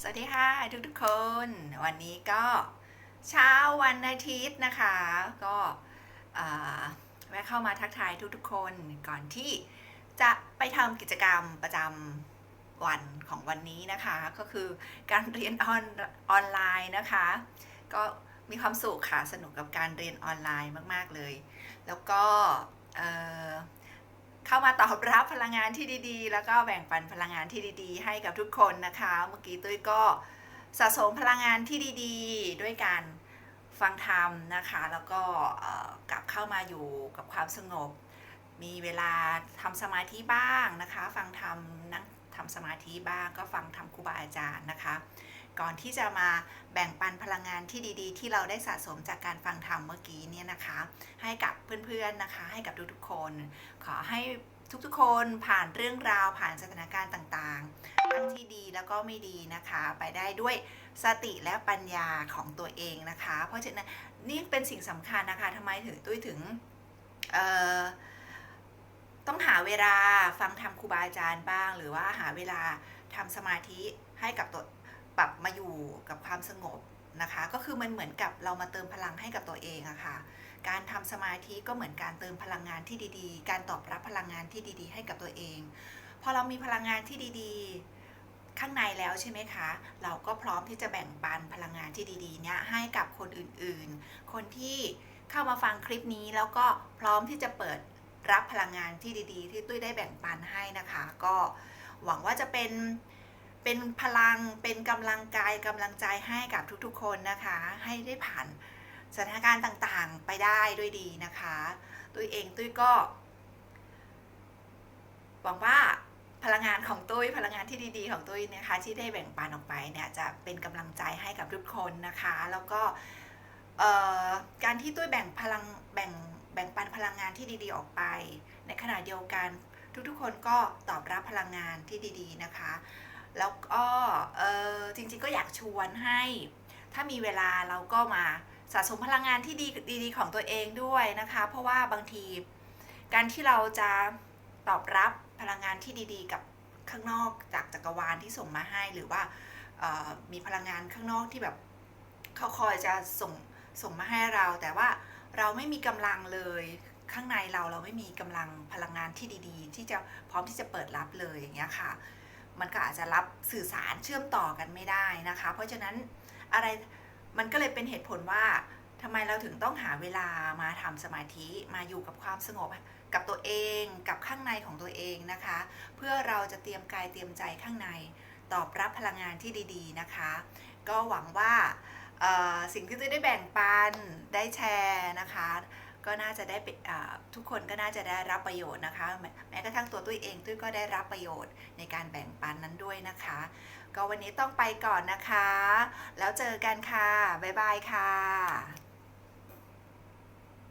สวัสดีค่ะทุกๆคน วันนี้ก็เช้าวันอาทิตย์นะคะ ก็แวะเข้ามาทักทายทุกทุกๆคนก่อนที่จะไปทำกิจกรรมประจำวันของวันนี้นะคะ ก็คือการเรียนออนออนไลน์นะคะ ก็มีความสุขค่ะสนุกกับการเรียนออนไลน์มาก ๆเลย แล้วก็ เข้ามาตอบรับพลังงานที่ดีๆ แล้วก็แบ่งปันพลังงานที่ดีๆ ให้กับทุกคนนะคะ เมื่อกี้ตุ้ยก็สะสมพลังงานที่ดีๆ ด้วยการฟังธรรมนะคะ แล้วก็กลับเข้ามาอยู่กับความสงบ มีเวลาทำสมาธิบ้างนะคะ ฟังธรรมนั่งทำสมาธิบ้างก็ฟังธรรมครูบาอาจารย์นะคะ ก่อนที่จะมาแบ่งปันพลังงานที่ดีๆ ที่เราได้สะสมจากการฟังธรรมเมื่อกี้เนี่ยนะคะ ให้กับเพื่อนๆนะคะ ให้กับทุกๆคน ขอให้ทุกๆคนผ่านเรื่องราวผ่านสถานการณ์ต่างๆ ทั้งที่ดีแล้วก็ไม่ดีนะคะ ไปได้ด้วยสติและปัญญาของตัวเองนะคะ เพราะฉะนั้นนี่เป็นสิ่งสำคัญนะคะทำไมถึงตุ้ยถึงต้องหาเวลาฟังธรรมครูบาอาจารย์บ้าง หรือว่าหาเวลาทำสมาธิให้กับตัว กับความสงบนะคะ ก็คือมันเหมือนกับเรามาเติมพลังให้กับตัวเองอะค่ะ การทำสมาธิก็เหมือนการเติมพลังงานที่ดีๆ การตอบรับพลังงานที่ดี ๆ ให้กับตัวเอง พอเรามีพลังงานที่ดีๆ ข้างในแล้วใช่ไหมคะ เราก็พร้อมที่จะแบ่งปันพลังงานที่ดีๆเนี้ยให้กับคนอื่นๆ คนที่เข้ามาฟังคลิปนี้แล้วก็พร้อมที่จะเปิดรับพลังงานที่ดีๆ ที่ตุ้ยได้แบ่งปันให้นะคะ ก็หวังว่าจะเป็น เป็นพลังเป็นกำลังกายกำลังใจให้กับทุกๆ คนนะคะ ให้ได้ผ่านสถานการณ์ต่างๆไปได้ด้วยดีนะคะ ตุ้ยเองตุ้ยก็หวังว่าพลังงานของตุ้ยพลังงานที่ดีๆของตุ้ยนะคะที่ได้แบ่งปันออกไปเนี่ยจะเป็นกำลังใจให้กับทุกคนนะคะ แล้วก็การที่ตุ้ยแบ่งพลังแบ่งแบ่งปันพลังงานที่ดีๆออกไป ในขณะเดียวกันทุกๆคนก็ตอบรับพลังงานที่ดี ๆนะคะ แล้วก็เออจริงๆก็อยากชวนให้ ถ้ามีเวลาเราก็มาสะสมพลังงานที่ดีดีๆของตัวเองด้วยนะคะ เพราะว่าบางทีการที่เราจะตอบรับพลังงานที่ดีๆ กับข้างนอกจากจักรวาลที่ส่งมาให้หรือว่ามีพลังงานข้างนอกที่แบบเขาคอยจะส่งส่งมาให้เรา แต่ว่าเราไม่มีกำลังเลยข้างในเราเราไม่มีกำลังพลังงานที่ดี ๆ ที่จะพร้อมที่จะเปิดรับเลยอย่างเงี้ยค่ะ มันก็อาจจะรับสื่อสารเชื่อมต่อกันไม่ได้นะคะ เพราะฉะนั้นอะไรมันก็เลยเป็นเหตุผลว่าทำไมเราถึงต้องหาเวลามาทำสมาธิมาอยู่กับความสงบกับตัวเองกับข้างในของตัวเองนะคะ เพื่อเราจะเตรียมกายเตรียมใจข้างในตอบรับพลังงานที่ดี ๆนะคะ ก็หวังว่าสิ่งที่จะได้แบ่งปันได้แชร์นะคะ ก็น่าจะได้ทุกคนก็น่าจะได้รับประโยชน์นะคะแมแม้กระทั่งตัวตุ้ยเองตุ้ยก็ได้รับประโยชน์ในการแบ่งปันนั้นด้วยนะคะ ก็วันนี้ต้องไปก่อนนะคะ แล้วเจอกันค่ะ บ๊ายบายค่ะ